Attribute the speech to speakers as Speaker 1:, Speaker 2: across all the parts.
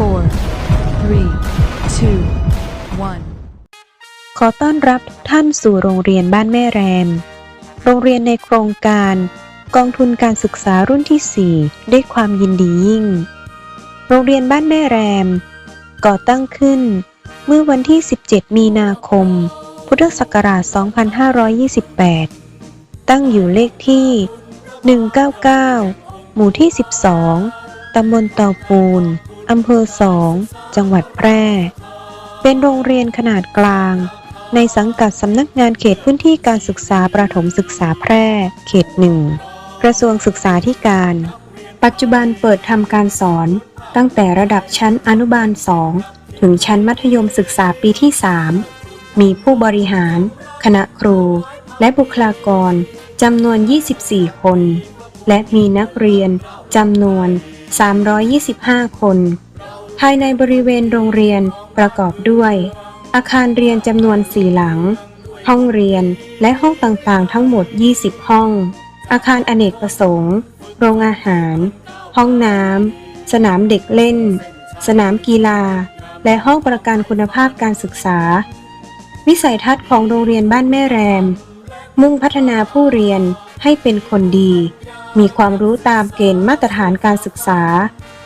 Speaker 1: four, three, two, one.
Speaker 2: ขอต้อนรับทุกท่านสู่โรงเรียนบ้านแม่แรม โรงเรียนในโครงการ กองทุนการศึกษารุ่นที่ 4 ด้วยความยินดียิ่ง โรงเรียนบ้านแม่แรม ก่อตั้งขึ้น เมื่อวันที่ 17 มีนาคม พุทธศักราช 2528 ตั้งอยู่เลขที่ 199 หมู่ที่ 12 ตำบลเตาปูน อำเภอสอง จังหวัดแพร่ เป็นโรงเรียนขนาดกลาง ในสังกัดสำนักงานเขตพื้นที่การศึกษาประถมศึกษาแพร่ เขตหนึ่ง กระทรวงศึกษาธิการ ปัจจุบันเปิดทำการสอน ตั้งแต่ระดับชั้นอนุบาล2ถึงชั้นมัธยมศึกษาปีที่ 3 มีผู้บริหาร คณะครู และบุคลากรจำนวน 24 คน และมีนักเรียนจำนวน 325 คน ภายในบริเวณโรงเรียนประกอบด้วย อาคารเรียนจำนวน4หลัง ห้องเรียนและห้องต่างๆ ทั้งหมด 20 ห้อง อาคารอเนกประสงค์ โรงอาหาร ห้องน้ำ สนามเด็กเล่น สนามกีฬา และห้องประกันคุณภาพการศึกษา วิสัยทัศน์ของโรงเรียนบ้านแม่แรม มุ่งพัฒนาผู้เรียน ให้เป็นคนดี มีความรู้ตามเกณฑ์มาตรฐานการศึกษา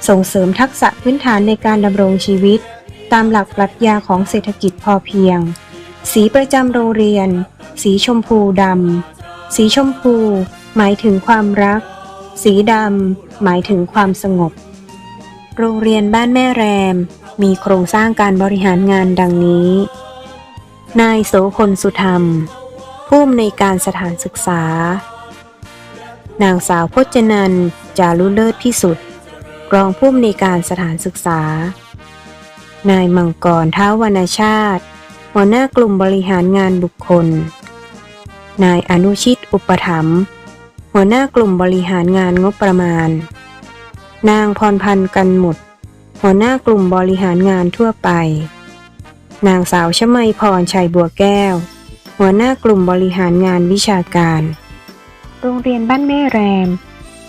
Speaker 2: ส่งเสริมทักษะพื้นฐานในการดำรงชีวิต ตามหลักปรัชญาของเศรษฐกิจพอเพียง สีประจำโรงเรียน สีชมพูดำ สีชมพู หมายถึงความรัก สีดำ หมายถึงความสงบ โรงเรียนบ้านแม่แรม มีโครงสร้างการบริหารงานดังนี้ นายโสพลสุธรรมผู้อำนวยการสถานศึกษา นางสาวพจนันจารุเลิศพิสุทธิ์รองผู้อำนวยการสถานศึกษา นายมังกรท้าววรรณชาติ หัวหน้ากลุ่มบริหารงานบุคคล นายอนุชิตอุปถัมภ์หัวหน้ากลุ่มบริหารงานงบประมาณ นางพรพันธ์กันหมุด หัวหน้ากลุ่มบริหารงานทั่วไป นางสาวชมัยพรชัยบัวแก้ว หัวหน้ากลุ่มบริหารงานวิชาการ โรงเรียนบ้านแม่แรม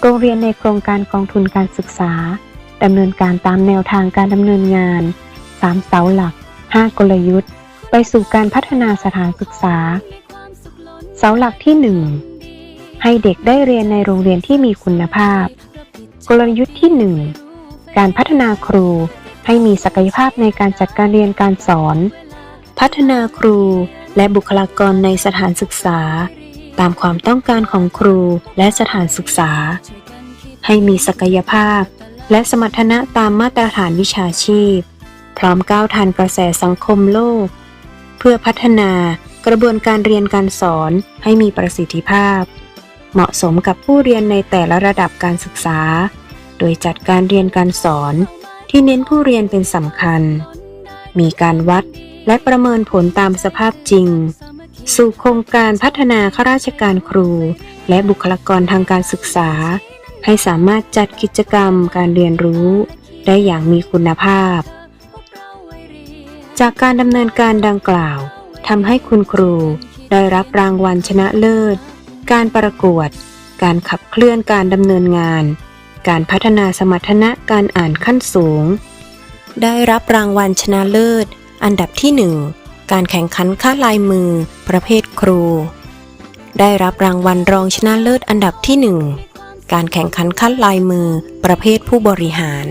Speaker 2: โรงเรียนในโครงการกองทุนการศึกษา ดำเนินการตามแนวทางการดำเนินงาน 3 เสาหลัก 5 กลยุทธ์ ไปสู่การพัฒนาสถานศึกษา เสาหลักที่ 1 ให้เด็กได้เรียนในโรงเรียนที่มีคุณภาพ กลยุทธ์ที่ 1 การพัฒนาครูให้มีศักยภาพในการจัดการเรียนการสอน พัฒนาครูและบุคลากรในสถานศึกษา ตามความต้องการของครูและสถานศึกษา ให้มีศักยภาพ และสมรรถนะตามมาตรฐานวิชาชีพ พร้อมก้าวทันกระแสสังคมโลก เพื่อพัฒนากระบวนการเรียนการสอนให้มีประสิทธิภาพ เหมาะสมกับผู้เรียนในแต่ละระดับการศึกษา โดยจัดการเรียนการสอนที่เน้นผู้เรียนเป็นสำคัญ มีการวัดและประเมินผลตามสภาพจริง สู่โครงการพัฒนาข้าราชการครู และบุคลากรทางการศึกษา ให้สามารถจัดกิจกรรมการเรียนรู้ ได้อย่างมีคุณภาพ จากการดำเนินการดังกล่าวทำให้คุณครูได้รับรางวัลชนะเลิศ การประกวด การขับเคลื่อนการดำเนินงาน การพัฒนาสมรรถนะการอ่านขั้นสูง ได้รับรางวัลชนะเลิศ อันดับที่หนึ่ง การแข่งขันค่าลายมือ ประเภทครู ได้รับรางวัลรองชนะเลิศอันดับที่หนึ่งการแข่งขันคัดลายมือ ประเภทผู้บริหาร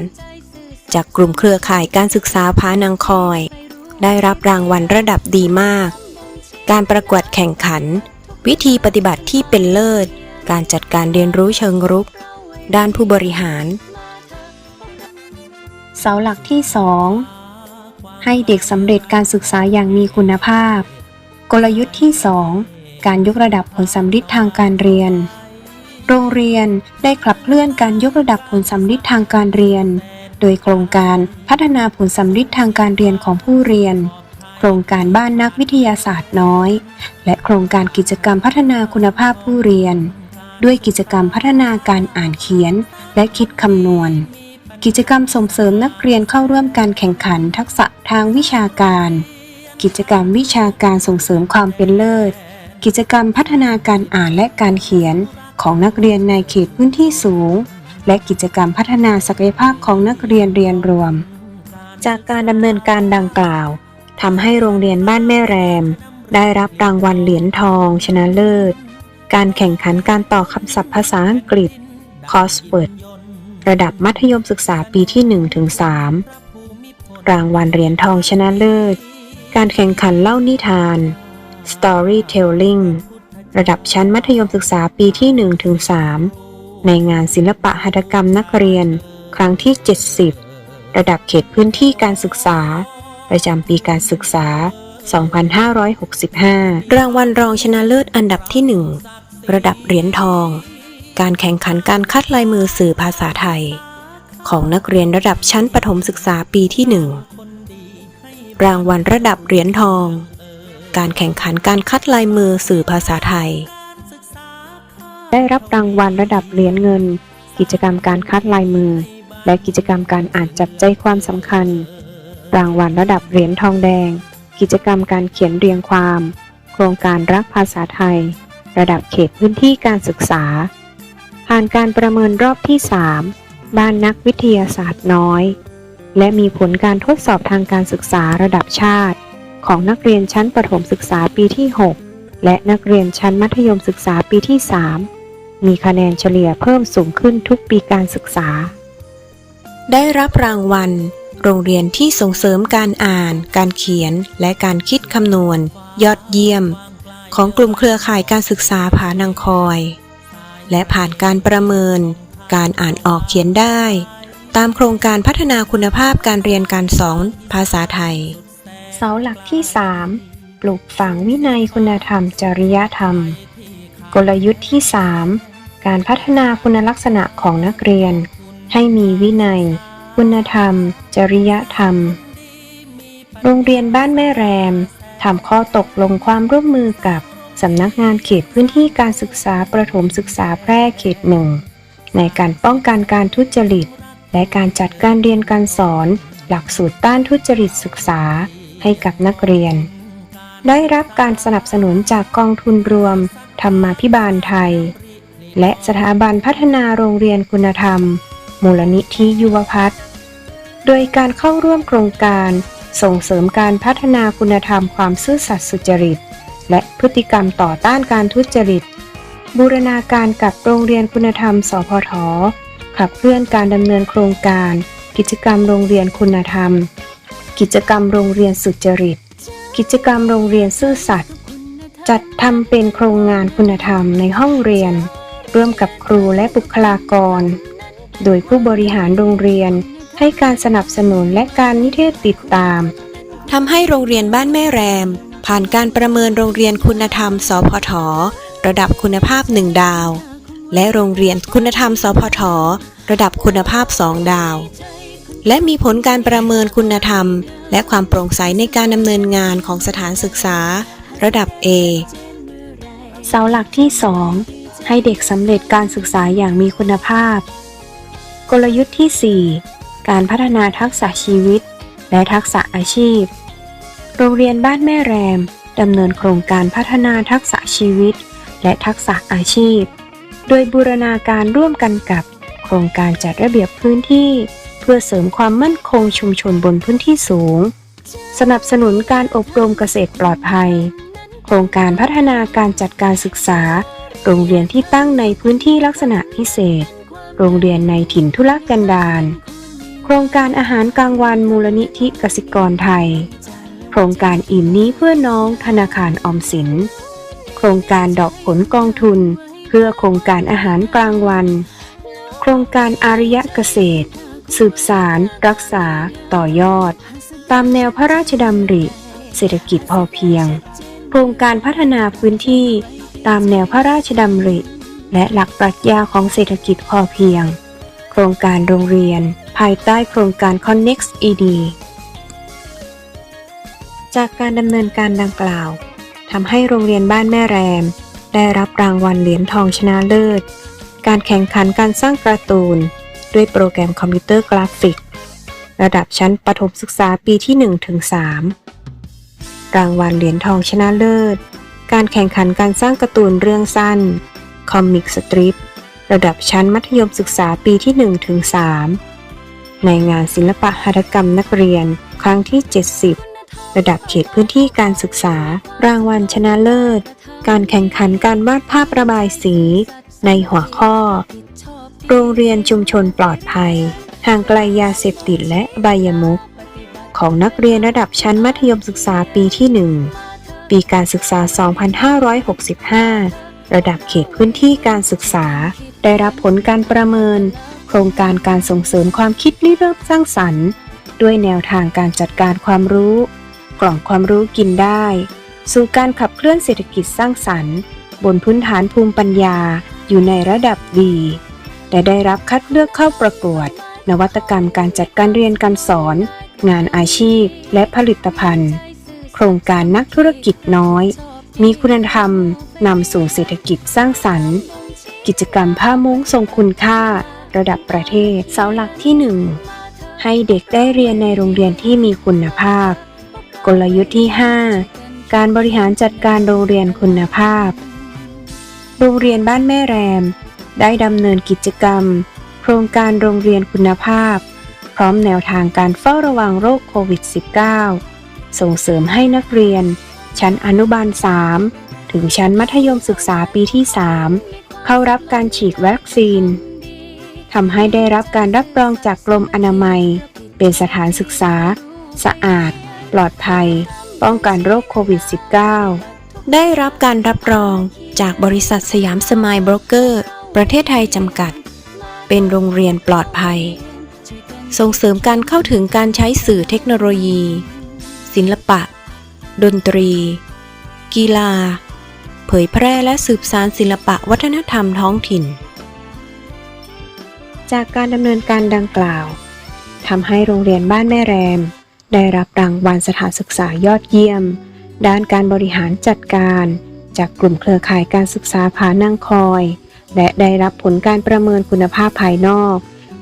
Speaker 2: จากกลุ่มเครือข่ายการศึกษาพานางคอย ได้รับรางวัลระดับดีมาก การประกวดแข่งขัน วิธีปฏิบัติที่เป็นเลิศ การจัดการเรียนรู้เชิงรุก ด้านผู้บริหาร เสาหลักที่ 2 ให้เด็กสำเร็จการศึกษาอย่างมีคุณภาพ กลยุทธ์ที่ 2 การยกระดับผลสำลิดทางการเรียน โรงเรียนได้ขับเคลื่อนการยกระดับผลสำลิดทางการเรียน โดยโครงการพัฒนาผลสำลิดทางการเรียนของผู้เรียน โครงการบ้านนักวิทยาศาสตร์น้อย และโครงการกิจกรรมพัฒนาคุณภาพผู้เรียน ด้วยกิจกรรมพัฒนาการอ่านเขียน และคิดคำนวณ กิจกรรมส่งเสริมนักเรียนเข้าร่วมการแข่งขันทักษะทางวิชาการ กิจกรรมวิชาการส่งเสริมความเป็นเลิศ กิจกรรมพัฒนาการอ่านและการเขียนของนักเรียนในเขตพื้นที่สูง และกิจกรรมพัฒนาศักยภาพของนักเรียนเรียนรวม จากการดำเนินการดังกล่าวทำให้โรงเรียนบ้านแม่แรม ได้รับรางวัลเหรียญทอง ชนะเลิศ การแข่งขันการต่อคำศัพท์ภาษาอังกฤษคอสเปิด ระดับมัธยมศึกษาปีที่1ถึง3รางวัลเหรียญทองชนะเลิศ การแข่งขันเล่านิทาน Storytelling ระดับชั้นมัธยมศึกษาปีที่1ถึง3ในงานศิลปะหัตถกรรมนักเรียน ครั้งที่ 70 ระดับเขตพื้นที่การศึกษา ประจำปีการศึกษา 2565 รางวัลรองชนะเลิศอันดับที่ 1 ระดับเหรียญทอง การแข่งขันการคัดลายมือสื่อภาษาไทย ของนักเรียนระดับชั้นประถมศึกษาปีที่ 1 รางวัลระดับเหรียญทอง การแข่งขันการคัดลายมือสื่อภาษาไทย ได้รับรางวัลระดับเหรียญเงิน กิจกรรมการคัดลายมือ และกิจกรรมการอ่านจับใจความสำคัญ รางวัลระดับเหรียญทองแดง กิจกรรมการเขียนเรียงความ โครงการรักภาษาไทย ระดับเขตพื้นที่การศึกษา ผ่านการประเมินรอบที่3บ้านนักวิทยาศาสตร์น้อย และมีผลการทดสอบทางการศึกษาระดับชาติ ของนักเรียนชั้นประถมศึกษาปีที่ 6 และนักเรียนชั้นมัธยมศึกษาปีที่ 3 มีคะแนนเฉลี่ยเพิ่มสูงขึ้นทุกปีการศึกษา ได้รับรางวัล โรงเรียนที่ส่งเสริมการอ่าน การเขียน และการคิดคำนวณ ยอดเยี่ยม ของกลุ่มเครือข่ายการศึกษาผานังคอย และผ่านการประเมิน การอ่านออกเขียนได้ ตามโครงการพัฒนาคุณภาพการเรียนการสอนภาษาไทย เสาหลักที่ 3 ปลูกฝังวินัยคุณธรรม จริยธรรม กลยุทธ์ที่ 3 การพัฒนาคุณลักษณะของนักเรียน ให้มีวินัย คุณธรรม จริยธรรม โรงเรียนบ้านแม่แรมทำข้อตกลงความร่วมมือกับ สำนักงานเขตพื้นที่การศึกษาประถมศึกษาแพร่เขตหนึ่งในการป้องกันการทุจริต และการจัดการเรียนการสอน หลักสูตรต้านทุจริตศึกษาให้กับนักเรียน ได้รับการสนับสนุนจากกองทุนรวม ธรรมาภิบาลไทย และสถาบันพัฒนาโรงเรียนคุณธรรม มูลนิธิยุวพัฒน์โดยการเข้าร่วมโครงการ ส่งเสริมการพัฒนาคุณธรรมความซื่อสัตย์สุจริต และพฤติกรรมต่อต้านการทุจริต บูรณาการกับโรงเรียนคุณธรรม สพท ขับเคลื่อนการดำเนินโครงการ กิจกรรมโรงเรียนคุณธรรม กิจกรรมโรงเรียนสุจริต กิจกรรมโรงเรียนซื่อสัตย์ จัดทำเป็นโครงงานคุณธรรมในห้องเรียน ร่วมกับครูและบุคลากร โดยผู้บริหารโรงเรียนให้การสนับสนุนและการนิเทศติดตามทำให้โรงเรียนบ้านแม่แรม ผ่านการประเมินโรงเรียนคุณธรรม สพท ระดับคุณภาพ 1 ดาว และโรงเรียนคุณธรรม สพท ระดับคุณภาพ 2 ดาว และมีผลการประเมินคุณธรรม และความโปร่งใสในการดำเนินงานของสถานศึกษา ระดับ A เสาหลักที่ 2 ให้เด็กสำเร็จการศึกษาอย่างมีคุณภาพ กลยุทธ์ที่ 4 การพัฒนาทักษะชีวิต และทักษะอาชีพ โรงเรียนบ้านแม่แรมดำเนินโครงการพัฒนาทักษะชีวิต และทักษะอาชีพ โดยบูรณาการร่วมกันกับโครงการจัดระเบียบพื้นที่ เพื่อเสริมความมั่นคงชุมชนบนพื้นที่สูง สนับสนุนการอบรมเกษตรปลอดภัย โครงการพัฒนาการจัดการศึกษา โรงเรียนที่ตั้งในพื้นที่ลักษณะพิเศษ โรงเรียนในถิ่นทุรกันดารโครงการอาหารกลางวันมูลนิธิกสิกรไทย ครงการอิ่มนี้เพื่อน้องธนาคารออมสิน โครงการดอกผลกองทุน เพื่อโครงการอาหารกลางวัน โครงการอาริยะเกษตร สืบสาร รักษา ต่อยอด ตามแนวพระราชดำริ เศรษฐกิจพอเพียง โครงการพัฒนาพื้นที่ ตามแนวพระราชดำริ และหลักปรัชญาของเศรษฐกิจพอเพียง โครงการโรงเรียน ภายใต้โครงการ Connex ED จากการดำเนินการดังกล่าวทำให้โรงเรียนบ้านแม่แรม ได้รับรางวัลเหรียญทองชนะเลิศ การแข่งขันการสร้างการ์ตูน ด้วยโปรแกรมคอมพิวเตอร์กราฟิก ระดับชั้นประถมศึกษาปีที่1ถึง3รางวัลเหรียญทองชนะเลิศ การแข่งขันการสร้างการ์ตูนเรื่องสั้นคอมิกสตริประดับชั้นมัธยมศึกษาปีที่1ถึง3ในงานศิลปะหัตถกรรมนักเรียนครั้งที่ 70 ระดับเขตพื้นที่การศึกษา รางวัลชนะเลิศ การแข่งขันการวาดภาพระบายสี ในหัวข้อ โรงเรียนชุมชนปลอดภัย ห่างไกลยาเสพติดและบายมุขของนักเรียนระดับชั้นมัธยมศึกษาปีที่ 1 ปีการศึกษา 2565 ระดับเขตพื้นที่การศึกษา ได้รับผลการประเมิน โครงการการส่งเสริมความคิดริเริ่มสร้างสรรค์ ด้วยแนวทางการจัดการความรู้ กล่องความรู้กินได้ สู่การขับเคลื่อนเศรษฐกิจสร้างสรรค์ บนพื้นฐานภูมิปัญญาอยู่ในระดับดีและได้รับคัดเลือกเข้าประกวด นวัตกรรมการจัดการเรียนการสอน งานอาชีพ และผลิตภัณฑ์ โครงการนักธุรกิจน้อย มีคุณธรรมนำสู่เศรษฐกิจสร้างสรรค์ กิจกรรมผ้ามุ้งทรงคุณค่า ระดับประเทศเสาหลักที่ 1 ให้เด็กได้เรียนในโรงเรียนที่มีคุณภาพ กลยุทธ์ที่ 5 การบริหารจัดการโรงเรียนคุณภาพ โรงเรียนบ้านแม่แรม ได้ดำเนินกิจกรรม โครงการโรงเรียนคุณภาพ พร้อมแนวทางการเฝ้าระวังโรคโควิด -19 ส่งเสริมให้นักเรียน ชั้นอนุบาล 3 ถึงชั้นมัธยมศึกษาปีที่ 3 เข้ารับการฉีดวัคซีนทำให้ได้รับการรับรองจากกรมอนามัย เป็นสถานศึกษา สะอาด ปลอดภัย ป้องกันโรคโควิด -19 ได้รับการรับรองจากบริษัทสยามสมายบรกเกอร์ ประเทศไทยจำกัด เป็นโรงเรียนปลอดภัย ส่งเสริมการเข้าถึงการใช้สื่อเทคโนโลยี ศิลปะ ดนตรี กีฬา เผยแพร่และสืบสานศิลปะวัฒนธรรมท้องถิ่น จากการดำเนินการดังกล่าวทำให้โรงเรียนบ้านแม่แรม ได้รับรางวัลสถานศึกษายอดเยี่ยม ด้านการบริหารจัดการ จากกลุ่มเครือข่ายการศึกษาผานั่งคอย และได้รับผลการประเมินคุณภาพภายนอก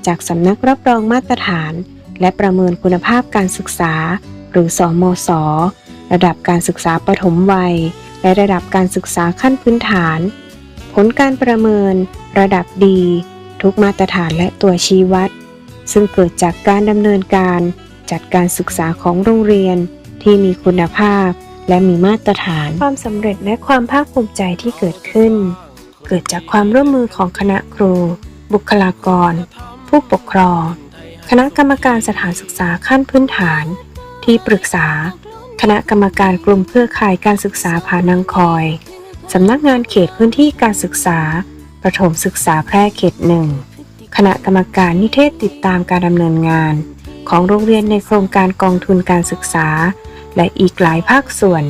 Speaker 2: จากสำนักรับรองมาตรฐาน และประเมินคุณภาพการศึกษา หรือสอมศระดับการศึกษาปฐมวัย และระดับการศึกษาขั้นพื้นฐาน ผลการประเมิน ระดับดี ทุกมาตรฐานและตัวชี้วัด ซึ่งเกิดจากการดำเนินการ จัดการศึกษาของโรงเรียนที่มีคุณภาพ และมีมาตรฐาน ความสำเร็จและความภาคภูมิใจที่เกิดขึ้น เกิดจากความร่วมมือของคณะครู บุคลากร ผู้ปกครอง คณะกรรมการสถานศึกษาขั้นพื้นฐาน ที่ปรึกษา คณะกรรมการกลุ่มเครือข่ายการศึกษาผานังคอยสำนักงานเขตพื้นที่การศึกษา ประถมศึกษาแพร่เขตหนึ่ง คณะกรรมการนิเทศติดตามการดำเนินงาน ของโรงเรียนในโครงการกองทุนการศึกษา และอีกหลายภาคส่วน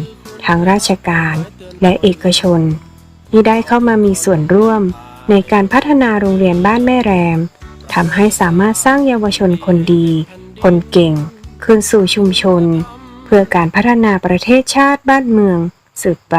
Speaker 2: ทั้งราชการและเอกชน ที่ได้เข้ามามีส่วนร่วมในการพัฒนาโรงเรียนบ้านแม่แรมทำให้สามารถสร้างเยาวชนคนดี คนเก่ง คืนสู่ชุมชน เพื่อการพัฒนาประเทศชาติบ้านเมืองสืบไป